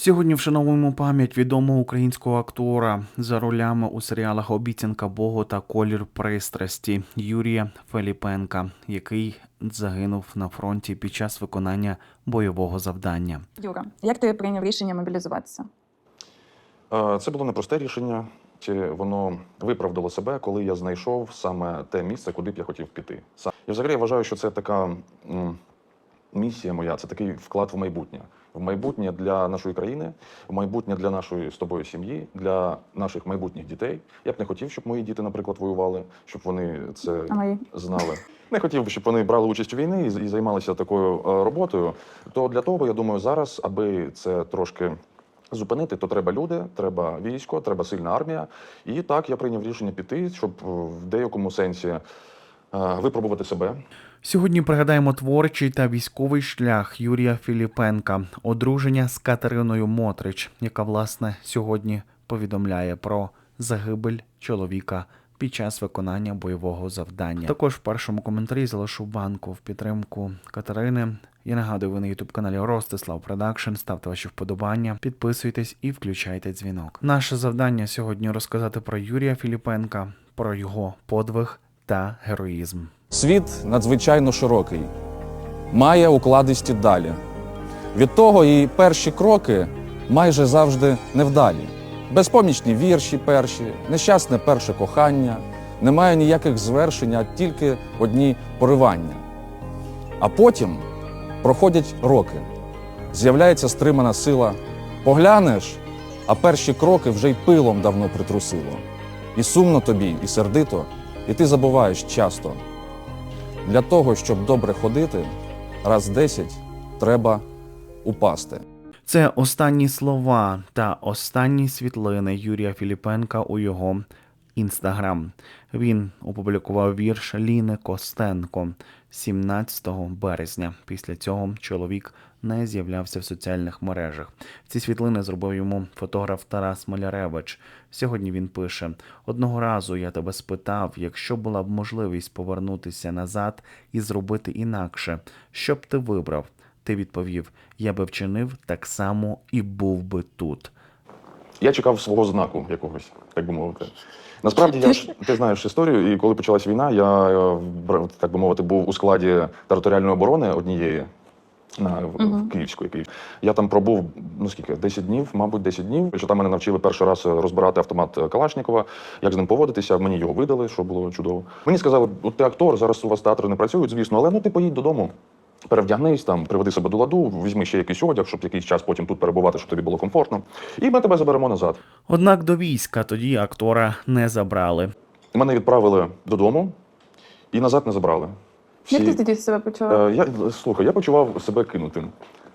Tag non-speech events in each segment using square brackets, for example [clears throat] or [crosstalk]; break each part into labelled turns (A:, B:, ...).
A: Сьогодні вшановуємо пам'ять відомого українського актора за ролями у серіалах Обіцянка Богу та Колір пристрасті Юрія Феліпенка, який загинув на фронті під час виконання бойового завдання.
B: Юра, як ти прийняв рішення мобілізуватися?
C: Це було непросте рішення. Чи воно виправдало себе, коли я знайшов саме те місце, куди б я хотів піти. Сам- І взагалі я вважаю, що це така місія моя, це такий вклад в майбутнє. В майбутнє для нашої країни, в майбутнє для нашої з тобою сім'ї, для наших майбутніх дітей. Я б не хотів, щоб мої діти, наприклад, воювали, щоб вони це знали. Не хотів би, щоб вони брали участь у війні і, займалися такою е, роботою. То для того, я думаю, зараз, аби це трошки зупинити, то треба люди, треба військо, треба сильна армія. І так я прийняв рішення піти, щоб е, в деякому сенсі випробувати себе.
A: Сьогодні пригадаємо творчий та військовий шлях Юрія Філіпенка, одруження з Катериною Мотрич, яка власне сьогодні повідомляє про загибель чоловіка під час виконання бойового завдання. Також в першому коментарі залишу банку в підтримку Катерини. Я нагадую, ви на ютуб каналі Ростислав Продакшн. Ставте ваші вподобання, підписуйтесь і включайте дзвінок. Наше завдання сьогодні розказати про Юрія Філіпенка, про його подвиг та героїзм.
D: Світ надзвичайно широкий, має укладисті далі. Від того і перші кроки майже завжди невдалі. Безпомічні вірші перші, нещасне перше кохання, немає ніяких звершень, а тільки одні поривання. А потім проходять роки, з'являється стримана сила. Поглянеш, а перші кроки вже й пилом давно притрусило. І сумно тобі, і сердито, і ти забуваєш часто. Для того, щоб добре ходити, раз десять треба упасти.
A: Це останні слова та останні світлини Юрія Філіпенка у його інстаграм. Він опублікував вірш Ліни Костенко 17 березня. Після цього чоловік не з'являвся в соціальних мережах. Ці світлини зробив йому фотограф Тарас Маляревич. Сьогодні він пише: одного разу я тебе спитав, якщо була б можливість повернутися назад і зробити інакше, що б ти вибрав? Ти відповів: я би вчинив так само і був би тут.
C: Я чекав свого знаку якогось, так би мовити. Насправді, я ж ти знаєш історію, і коли почалась війна, я е, так би мовити був у складі територіальної оборони однієї. На в-
B: Мгм.
C: Київської Київ. Я там пробув ну скільки 10 днів, мабуть, 10 днів. Що там мене навчили перший раз розбирати автомат Калашникова, як з ним поводитися. Мені його видали, що було чудово. Мені сказали, от ти актор, зараз у вас театри не працюють, звісно, але ну ти поїдь додому. Перевдягнись там, приведи себе до ладу, візьми ще якийсь одяг, щоб якийсь час потім тут перебувати, щоб тобі було комфортно. І ми тебе заберемо назад.
A: Однак до війська тоді актора не забрали.
C: Мене відправили додому і назад не забрали.
B: Як ти тоді себе почував?
C: Е, я, слухай, я почував себе кинутим.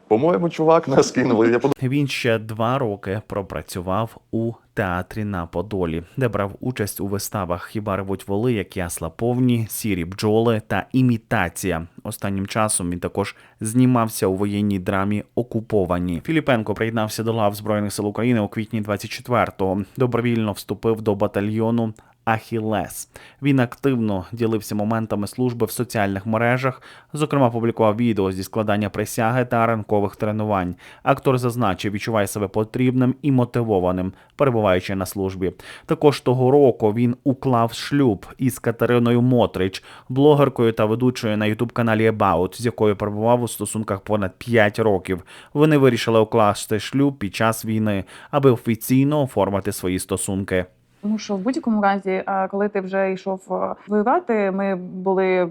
C: По-моєму, чувак нас кинули.
A: Він ще два роки пропрацював у театрі на Подолі, де брав участь у виставах Хіба ревуть воли, як ясла повні, сірі бджоли та імітація. Останнім часом він також знімався у воєнній драмі Окуповані. Філіпенко приєднався до лав Збройних сил України у квітні 24-го. Добровільно вступив до батальйону. Ахілес. Він активно ділився моментами служби в соціальних мережах, зокрема, публікував відео зі складання присяги та ранкових тренувань. Актор зазначив, відчуває себе потрібним і мотивованим, перебуваючи на службі. Також того року він уклав шлюб із Катериною Мотрич, блогеркою та ведучою на ютуб каналі About, з якою перебував у стосунках понад 5 років. Вони вирішили укласти шлюб під час війни, аби офіційно оформити свої стосунки.
B: Тому що в будь-якому разі, е, коли ти вже йшов е, воювати, ми були.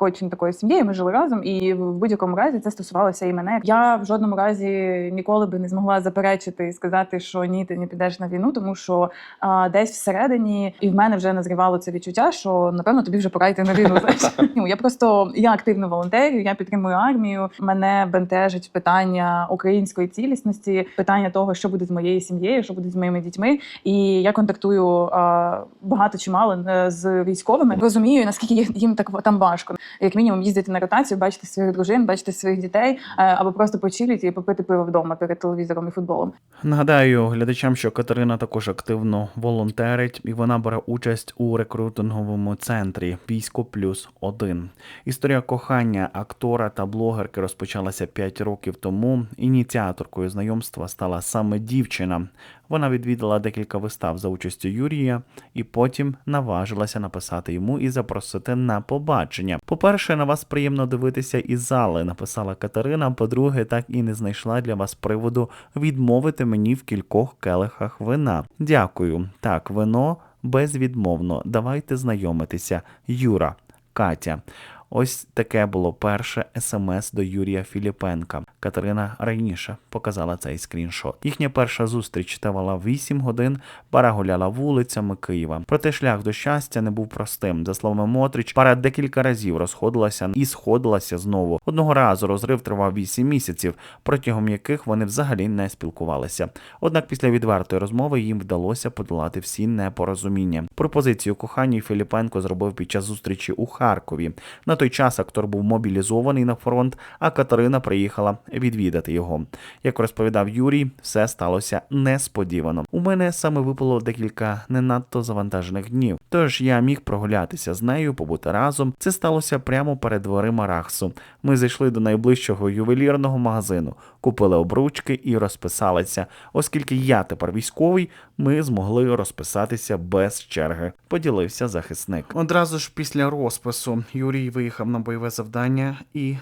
B: Такою чи не такою сім'єю, ми жили разом, і в будь-якому разі це стосувалося і мене. Я в жодному разі ніколи би не змогла заперечити і сказати, що ні, ти не підеш на війну, тому що а, десь всередині і в мене вже назрівало це відчуття, що напевно тобі вже пора йти на війну. [laughs] Ну, я просто я активно волонтерю, я підтримую армію. Мене бентежить питання української цілісності, питання того, що буде з моєю сім'єю, що буде з моїми дітьми. І я контактую а, багато чи мало е, з військовими. Розумію, наскільки їх- їм так там важко. Як мінімум їздити на ротацію, бачити своїх дружин, бачити своїх дітей, е, або просто почилити і попити пиво вдома перед телевізором і футболом.
A: Нагадаю глядачам, що Катерина також активно волонтерить і вона бере участь у рекрутинговому центрі Військо Плюс 1 Історія кохання актора та блогерки розпочалася 5 років тому. Ініціаторкою знайомства стала саме дівчина. Вона відвідала декілька вистав за участю Юрія і потім наважилася написати йому і запросити на побачення. По-перше, на вас приємно дивитися із зали, написала Катерина. По-друге, так і не знайшла для вас приводу відмовити мені в кількох келихах вина. Дякую. Так, вино безвідмовно. Давайте знайомитися. Юра, Катя. Ось таке було перше смс до Юрія Філіпенка. Катерина раніше показала цей скріншот. Їхня перша зустріч тривала 8 годин. Пара гуляла вулицями Києва. Проте шлях до щастя не був простим. За словами Мотрич, пара декілька разів розходилася і сходилася знову. Одного разу розрив тривав 8 місяців, протягом яких вони взагалі не спілкувалися. Однак після відвертої розмови їм вдалося подолати всі непорозуміння. Пропозицію коханій Філіпенко зробив під час зустрічі у Харкові. На той час актор був мобілізований на фронт, а Катерина приїхала відвідати його. Як розповідав Юрій, все сталося несподівано. У мене саме випало декілька не надто завантажених днів. Тож я міг прогулятися з нею, побути разом. Це сталося прямо перед дверима Рахсу. Ми зайшли до найближчого ювелірного магазину, купили обручки і розписалися. Оскільки я тепер військовий, ми змогли розписатися без черги. Поділився захисник. Одразу ж після розпису Юрій виїхав на бойове завдання і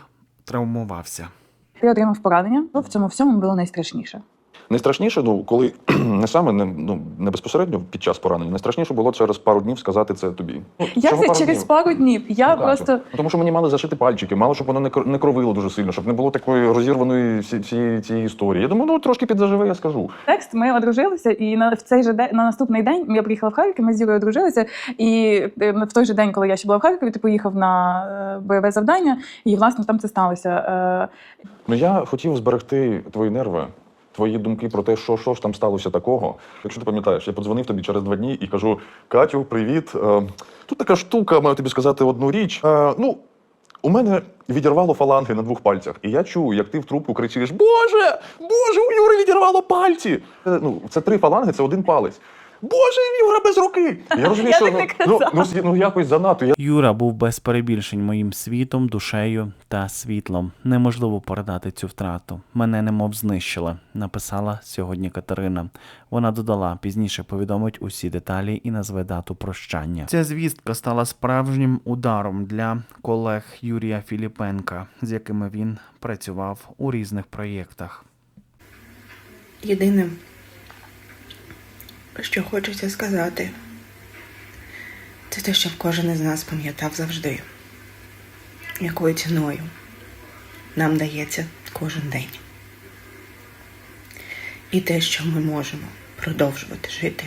A: травмувався.
B: Ти отримав поранення. Ну, в цьому всьому було найстрашніше.
C: Найстрашніше, ну коли [clears throat] не саме не, ну, не безпосередньо під час поранення, найстрашніше було через пару днів сказати це тобі. Ну,
B: Як це
C: пару
B: через
C: днів?
B: пару днів? Я
C: Ну, так,
B: просто
C: ну, тому що мені мали зашити пальчики, мало щоб воно не кр- не кровило дуже сильно, щоб не було такої розірваної всі- цієї історії. Я думаю, ну трошки підзаживе, я скажу.
B: текст. Ми одружилися, і на в цей же день на наступний день я приїхала в Харків. Ми з Юрою одружилися. І е, в той же день, коли я ще була в Харкові, ти поїхав на е, бойове завдання, і власне там це сталося. Е,
C: Ну я хотів зберегти твої нерви, твої думки про те, що, що ж там сталося такого. Якщо ти пам'ятаєш, я подзвонив тобі через два дні і кажу: Катю, привіт. Е, тут така штука, маю тобі сказати одну річ. Е, ну, у мене відірвало фаланги на двох пальцях, і я чую, як ти в трубку кричиш: Боже! Боже, у Юри відірвало пальці! Е, Ну, це три фаланги, це один палець. Боже, Юра без руки! Я [laughs] розумію, що
B: так не
C: ну, ну, ну, ну якось занадто. Я
A: Юра був без перебільшень моїм світом, душею та світлом. Неможливо передати цю втрату. Мене немов знищили, написала сьогодні Катерина. Вона додала пізніше повідомить усі деталі і назве дату прощання. Ця звістка стала справжнім ударом для колег Юрія Філіпенка, з якими він працював у різних проєктах.
E: Єдине, що хочеться сказати, це те, що кожен із нас пам'ятав завжди, якою ціною нам дається кожен день. І те, що ми можемо продовжувати жити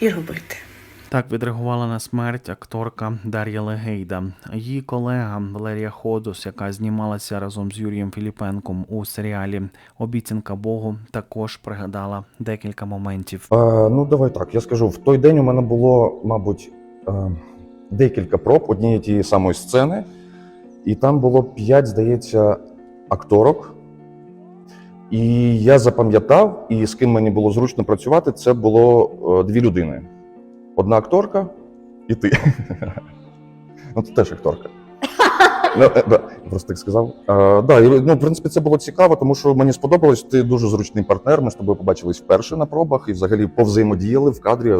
E: і робити.
A: Так відреагувала на смерть акторка Дар'я Легейда. Її колега Валерія Ходос, яка знімалася разом з Юрієм Філіпенком у серіалі Обіцянка Богу, також пригадала декілька моментів.
F: Е, ну, давай так. Я скажу, в той день у мене було, мабуть, е, декілька проб однієї тієї самої сцени, і там було п'ять, здається, акторок. І я запам'ятав, і з ким мені було зручно працювати, це було е, дві людини: одна акторка і ти. Ну, ти теж акторка. [laughs] Ну, е, просто так сказав. Да, і, ну, в принципі, це було цікаво, тому що мені сподобалось. Ти дуже зручний партнер. Ми з тобою побачились вперше на пробах і взагалі повзаємодіяли в кадрі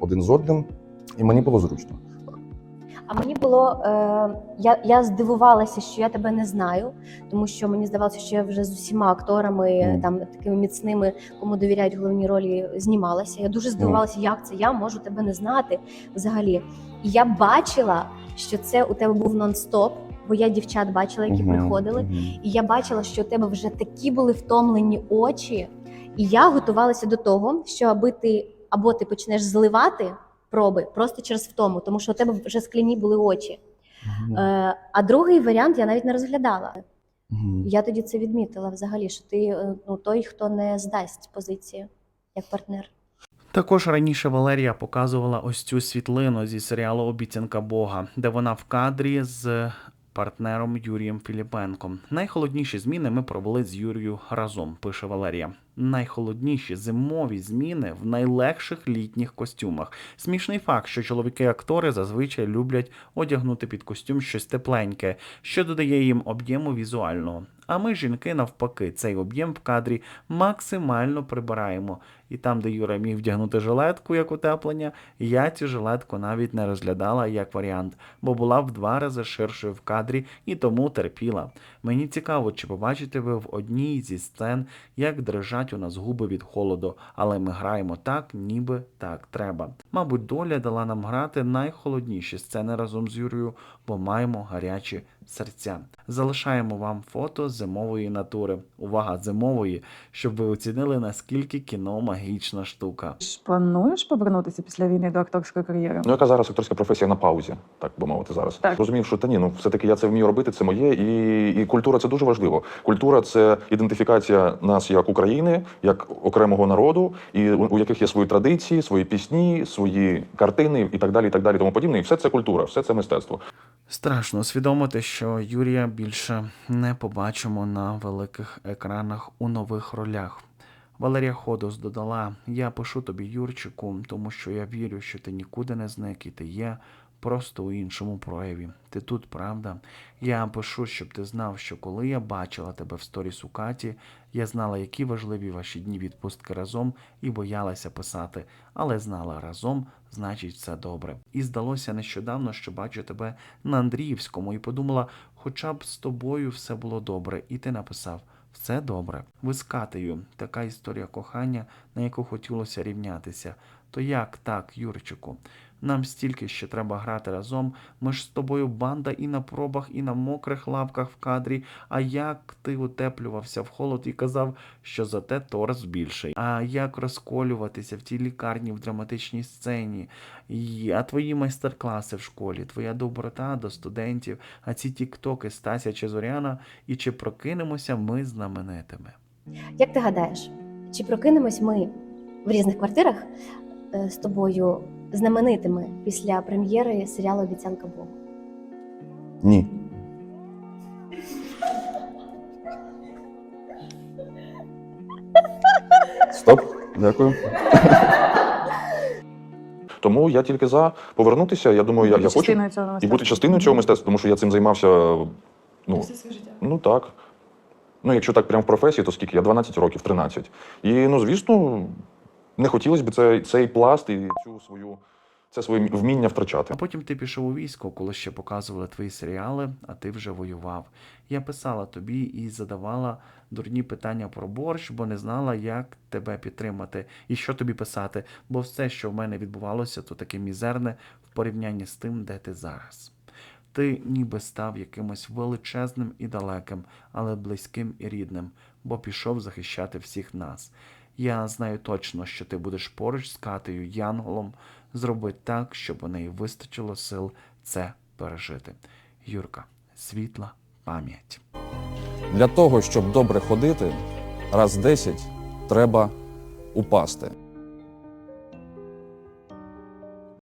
F: один з одним, і мені було зручно.
G: А мені було е, я, я здивувалася, що я тебе не знаю, тому що мені здавалося, що я вже з усіма акторами,
F: Мгм.
G: там такими міцними, кому довіряють головні ролі, знімалася. Я дуже здивувалася, як це я можу тебе не знати взагалі. І я бачила, що це у тебе був нон-стоп, бо я дівчат бачила, які
F: Мгм,
G: приходили. І я бачила, що у тебе вже такі були втомлені очі, і я готувалася до того, що аби ти або ти почнеш зливати проби просто через втому, тому що у тебе вже скляні були очі. Е, а другий варіант я навіть не розглядала. Я тоді це відмітила взагалі, що ти е, ну, той, хто не здасть позиції як партнер.
A: Також раніше Валерія показувала ось цю світлину зі серіалу Обіцянка Бога, де вона в кадрі з партнером Юрієм Філіпенком. Найхолодніші зміни ми провели з Юрією разом, пише Валерія. Найхолодніші зимові зміни в найлегших літніх костюмах. Смішний факт, що чоловіки-актори зазвичай люблять одягнути під костюм щось тепленьке, що додає їм об'єму візуального. А ми, жінки, навпаки, цей об'єм в кадрі максимально прибираємо. І там, де Юра міг вдягнути жилетку як утеплення, я цю жилетку навіть не розглядала як варіант, бо була в два рази ширшою в кадрі і тому терпіла. Мені цікаво, чи побачите ви в одній зі сцен, як дрижать у нас губи від холоду, але ми граємо так, ніби так треба. Мабуть, доля дала нам грати найхолодніші сцени разом з Юрою, бо маємо гарячі серця. Залишаємо вам фото зимової натури. Увага, зимової, щоб ви оцінили, наскільки кіно магічна штука.
B: Плануєш повернутися після війни до акторської кар'єри?
C: Ну, яка зараз акторська професія на паузі, так би мовити, зараз.
B: Так.
C: Розумів, що та ні, ну все-таки я це вмію робити, це моє, і, і культура це дуже важливо. Культура це ідентифікація нас як України, як окремого народу, і у, у яких є свої традиції, свої пісні, свої картини і так далі, і так далі, тому подібне. І все це культура, все це мистецтво.
A: Страшно усвідомити, що Юрія більше не побачимо на великих екранах у нових ролях. Валерія Ходос додала: Я пишу тобі, Юрчику, тому що я вірю, що ти нікуди не зник і ти є просто у іншому прояві. Ти тут, правда? Я пишу, щоб ти знав, що коли я бачила тебе в сторіс у Каті, я знала, які важливі ваші дні відпустки разом і боялася писати, але знала разом, значить, все добре. І здалося нещодавно, що бачу тебе на Андріївському, і подумала, хоча б з тобою все було добре, і ти написав. Все добре. Ви з Катею. Така історія кохання, на яку хотілося рівнятися. То як так, Юрчику? Нам стільки ще треба грати разом. Ми ж з тобою банда і на пробах, і на мокрих лапках в кадрі. А як ти утеплювався в холод і казав, що зате торс більший. А як розколюватися в тій лікарні в драматичній сцені? А твої майстер-класи в школі, твоя доброта до студентів, а ці тіктоки Стася чи Зоряна, і чи прокинемося ми знаменитими?
G: Як ти гадаєш, чи прокинемось ми в різних квартирах е, з тобою знаменитими після прем'єри серіалу Обіцянка Богу?
F: Ні. Стоп, дякую.
C: Тому я тільки за повернутися. Я думаю, я, я хочу
B: Частиною цього
C: і
B: мистецтва.
C: бути частиною цього мистецтва, тому що я цим займався. Ну, ну так. Ну, якщо так прямо в професії, то скільки? Я 12 років, 13. І ну, звісно, не хотілося б цей, цей пласт і цю свою це своє вміння втрачати.
A: А потім ти пішов у військо, коли ще показували твої серіали, а ти вже воював. Я писала тобі і задавала дурні питання про борщ, бо не знала, як тебе підтримати і що тобі писати, бо все, що в мене відбувалося, то таке мізерне в порівнянні з тим, де ти зараз. Ти ніби став якимось величезним і далеким, але близьким і рідним, бо пішов захищати всіх нас. Я знаю точно, що ти будеш поруч з Катею Янголом. Зроби так, щоб у неї вистачило сил це пережити. Юрка, світла пам'ять.
D: Для того, щоб добре ходити, раз 10 треба упасти.